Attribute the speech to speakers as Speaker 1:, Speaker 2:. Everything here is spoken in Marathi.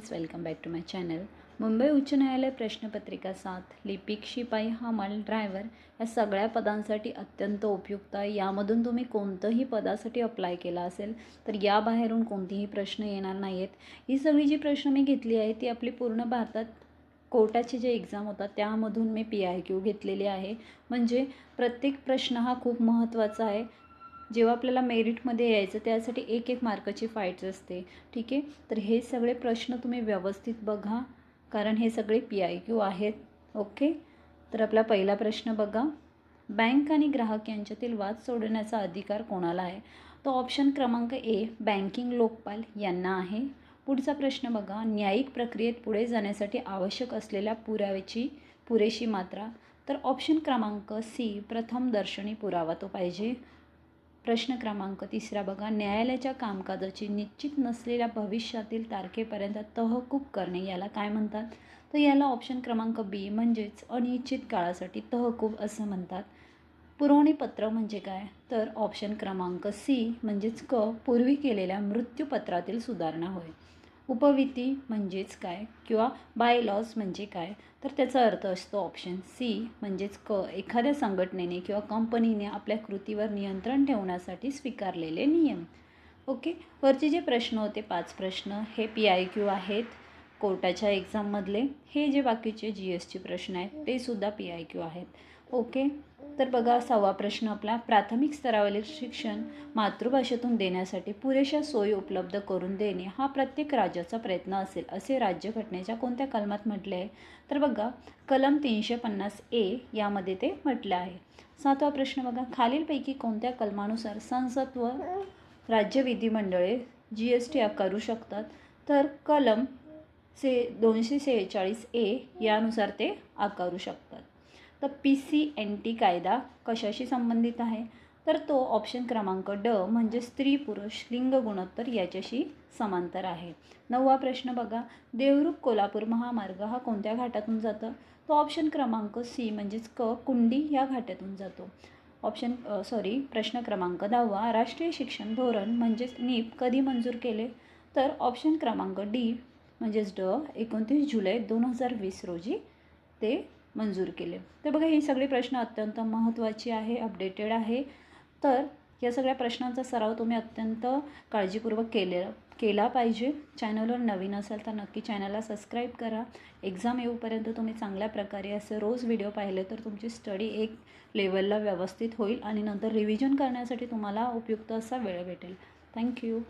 Speaker 1: Friends welcome back to my channel Mumbai उच्च न्यायालय प्रश्नपत्रिका सात लिपिक शिपाई हमाल ड्रायव्हर या सगळ्या पदांसाठी अत्यंत उपयुक्त आहे. यामधून तुम्ही कोणतंही पदासाठी अप्लाय केला असेल तर या बाहेरून कोणतेही प्रश्न येणार नाही आहेत ही सगळी जी प्रश्न मी घेतली आहे ती आपली पूर्ण भारतात कोर्टाचे जे एक्झाम होतात त्यामधून मी पी आय क्यू घेतलेली आहे. म्हणजे प्रत्येक प्रश्न हा खूप महत्त्वाचा आहे. जेव्हा आपल्याला मेरिटमध्ये यायचं त्यासाठी एक एक मार्काची फाईट्स असते. ठीक आहे? तर हे सगळे प्रश्न तुम्ही व्यवस्थित बघा कारण हे सगळे पी आय क्यू आहेत. ओके? तर आपला पहिला प्रश्न बघा. बँक आणि ग्राहक यांच्यातील वाद सोडवण्याचा अधिकार कोणाला आहे? तो ऑप्शन क्रमांक ए बँकिंग लोकपाल यांना आहे. पुढचा प्रश्न बघा. न्यायिक प्रक्रियेत पुढे जाण्यासाठी आवश्यक असलेल्या पुराव्याची पुरेशी मात्रा. तर ऑप्शन क्रमांक सी प्रथम दर्शनी पुरावा तो पाहिजे. प्रश्न क्रमांक तिसरा बघा. न्यायालयाच्या कामकाजाची निश्चित नसलेल्या भविष्यातील तारखेपर्यंत तहकूब करणे याला काय म्हणतात? तर याला ऑप्शन क्रमांक बी म्हणजेच अनिश्चित काळासाठी तहकूब असं म्हणतात. पुरवणीपत्र म्हणजे काय? तर ऑप्शन क्रमांक सी म्हणजेच क पूर्वी केलेल्या मृत्यूपत्रातील सुधारणा होय. उपविती म्हणजेच काय किंवा बाय लॉज म्हणजे काय? तर त्याचा अर्थ असतो ऑप्शन सी म्हणजेच क एखाद्या संघटनेने किंवा कंपनीने आपल्या कृतीवर नियंत्रण ठेवण्यासाठी स्वीकारलेले नियम. ओके वरचे जे प्रश्न होते पाच प्रश्न हे पी आय क्यू आहेत. कोर्टाच्या एक्झाममधले हे जे बाकीचे जी एस टी प्रश्न आहेत ते सुद्धा पी आय क्यू आहेत. ओके? तर बघा सहावा प्रश्न आपला. प्राथमिक स्तरावरील शिक्षण मातृभाषेतून देण्यासाठी पुरेशा सोयी उपलब्ध करून देणे हा प्रत्येक राज्याचा प्रयत्न असेल असे राज्यघटनेच्या कोणत्या कलमात म्हटले आहे? तर बघा कलम तीनशे पन्नास ए यामध्ये ते म्हटलं आहे. सातवा प्रश्न बघा. खालीलपैकी कोणत्या कलमानुसार संसद व राज्य विधिमंडळे जी एस टी आकारू शकतात? तर कलम से दोनशे सेहेचाळीस ए यानुसार ते आकारू शकतात. तर पी सी एन टी कायदा कशाशी संबंधित आहे? तर तो ऑप्शन क्रमांक ड म्हणजे स्त्री पुरुष लिंग गुणोत्तर याच्याशी समांतर आहे. नववा प्रश्न बघा. देवरुख कोल्हापूर महामार्ग हा कोणत्या घाटातून जातं? तो ऑप्शन क्रमांक सी म्हणजेच क कुंडी या घाटातून जातो. ऑप्शन सॉरी प्रश्न क्रमांक दहावा. राष्ट्रीय शिक्षण धोरण म्हणजेच नीप कधी मंजूर केले? तर ऑप्शन क्रमांक डी म्हणजेच ड एकोणतीस जुलै दोन हजार वीस रोजी ते मंजूर केले. तर बघा ही सगळे प्रश्न अत्यंत महत्त्वाची आहे अपडेटेड आहे. तर या सगळ्या प्रश्नांचा सराव तुम्ही अत्यंत काळजीपूर्वक केले केला पाहिजे. चॅनलवर नवीन असाल तर नक्की चॅनलला सबस्क्राईब करा. एक्झाम येऊपर्यंत तुम्ही चांगल्या प्रकारे असे रोज व्हिडिओ पाहिले तर तुमची स्टडी एक लेवलला व्यवस्थित होईल आणि नंतर रिव्हिजन करण्यासाठी तुम्हाला उपयुक्त असा वेळ भेटेल. थँक्यू